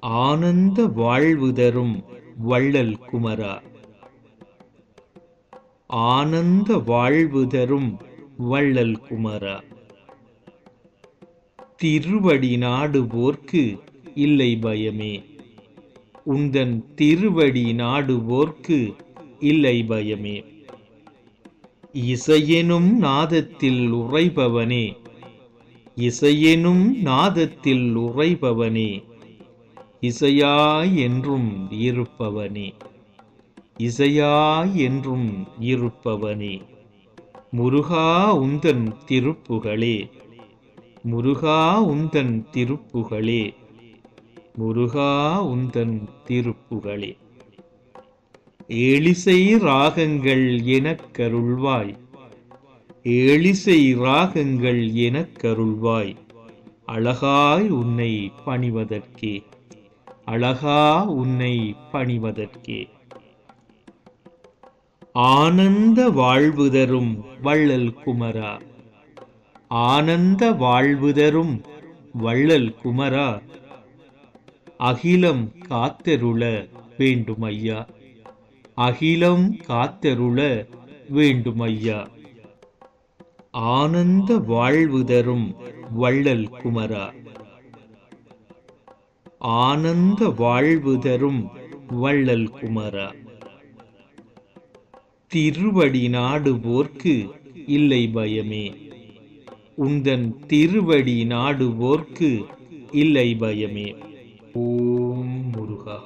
ஆனந்த வாழ்வு தரும் வள்ளல் குமரா. ஆனந்த வாழ்வு தரும் வள்ளல் குமரா. திருவடி நாடுவோர்க்கு இல்லை பயமே. உந்தன் திருவடி நாடுவோர்க்கு இல்லை பயமே. இசையெனும் நாதத்தில் உறைபவனே. இசையெனும் நாதத்தில் உறைபவனே இசையாய் என்றும் இருப்பவனே இசையாய் என்றும் இருப்பவனே. முருகா உந்தன் திருப்புகளே முருகா உந்தன் திருப்புகளே முருகா உந்தன் திருப்புகளே. ஏழிசை ராகங்கள் எனக்கருள்வாய் எழிசை ராகங்கள் எனக் கருள்வாய். அழகாய் உன்னை பணிவதற்கே. அழகா உன்னை பணிவதற்கே. ஆனந்த வாழ்வு தரும் வள்ளல் குமரா. ஆனந்த வாழ்வு தரும் வள்ளல் குமரா. அகிலம் காத்தருள வேண்டும் ஐயா அகிலம் காத்தருள வேண்டும் ஐயா ஆனந்த வாழ்வு தரும் வள்ளல் குமரா. ஆனந்த வாழ்வு தரும் வள்ளல் குமரா. திருவடி நாடுவோர்க்கு இல்லை பயமே. உந்தன் திருவடி நாடுவோர்க்கு இல்லை பயமே. ஓம் முருகா.